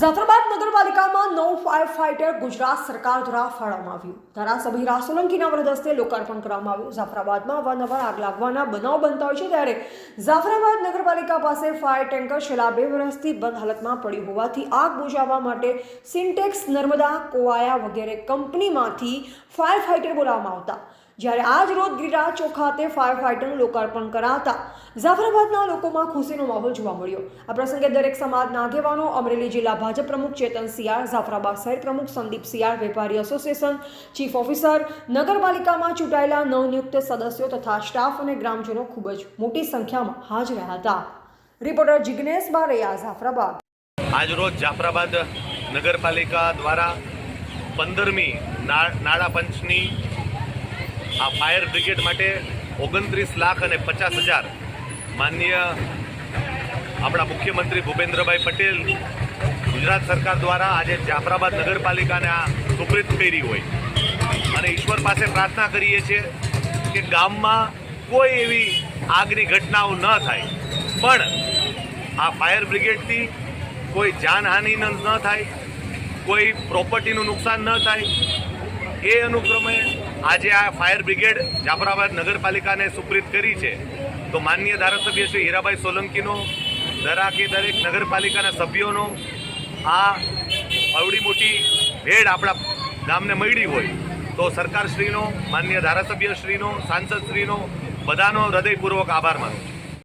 જાફરાબાદ નગરપાલિકામાં નવ fire fighter Gujarat સરકાર દ્વારા ફાળવવામાં આવ્યું. ધારાસભ્ય રા સોલંકીના વરદસ્તે લોકાર્પણ કરવામાં આવ્યું. જાફરાબાદમાં અવારનવાર આગ લાગવાના બનાવ બનતા હોય છે ત્યારે જાફરાબાદ નગરપાલિકા પાસે ફાયર ટેન્કર છેલ્લા બે વર્ષથી બંધ હાલતમાં પડ્યું હોવાથી આગ બુઝાવવા માટે સિન્ટેક્સ નર્મદા, કોવાયા વગેરે કંપનીમાંથી ફાયર ફાઇટર બોલાવવામાં આવતા. જ્યારે આજ રોજ ગિરિરાજ ચોક ખાતે ફાયર ફાઇટરનું લોકાર્પણ કરાતા જાફરાબાદના લોકોમાં ખુશીનો માહોલ જોવા મળ્યો. આ પ્રસંગે દરેક સમાજના આગેવાનો અમરેલી જિલ્લા ભાજપ પ્રમુખ ચેતન સિયાર જાફરાબાદ શહેર પ્રમુખ સંદીપ સિયાર વેપારી એસોસિએશન ચીફ ઓફિસર, નગરપાલિકામાં ચૂંટાયેલા નવનિયુક્ત સદસ્યો તથા સ્ટાફ અને ગ્રામજનો ખૂબ જ મોટી સંખ્યામાં હાજર હતા. રિપોર્ટર જિગ્નેશ બારૈયા, જાફરાબાદ. આજરોજ જાફરાબાદ નગરપાલિકા દ્વારા પંદરમી નાણાં પંચની આ ફાયર બ્રિગેડ માટે ઓગણત્રીસ લાખ અને પચાસ હજાર માનનીય આપણા મુખ્યમંત્રી ભૂપેન્દ્રભાઈ પટેલ ગુજરાત સરકાર દ્વારા આજે જાફરાબાદ નગરપાલિકાને આ સુપ્રિત કરી હોય. અને ઈશ્વર પાસે પ્રાર્થના કરીએ છીએ કે ગામમાં કોઈ એવી આગની ઘટનાઓ ન થાય. પણ આ ફાયર બ્રિગેડથી કોઈ જાનહાનિ ન થાય, કોઈ પ્રોપર્ટીનું નુકસાન ન થાય. એ અનુક્રમે આજે આ ફાયર બ્રિગેડ જાફરાબાદ નગરપાલિકાને સુપ્રીત કરી છે. તો માનનીય ધારાસભ્ય શ્રી હીરાભાઈ સોલંકીનો, દરાકે દરેક નગરપાલિકાના સભ્યોનો આ અવડી મોટી ભેડ આપણા ગામને મળી હોય. તો સરકારશ્રીનો, માનનીય ધારાસભ્યશ્રીનો, સાંસદશ્રીનો બધાનો હૃદયપૂર્વક આભાર માનું છું.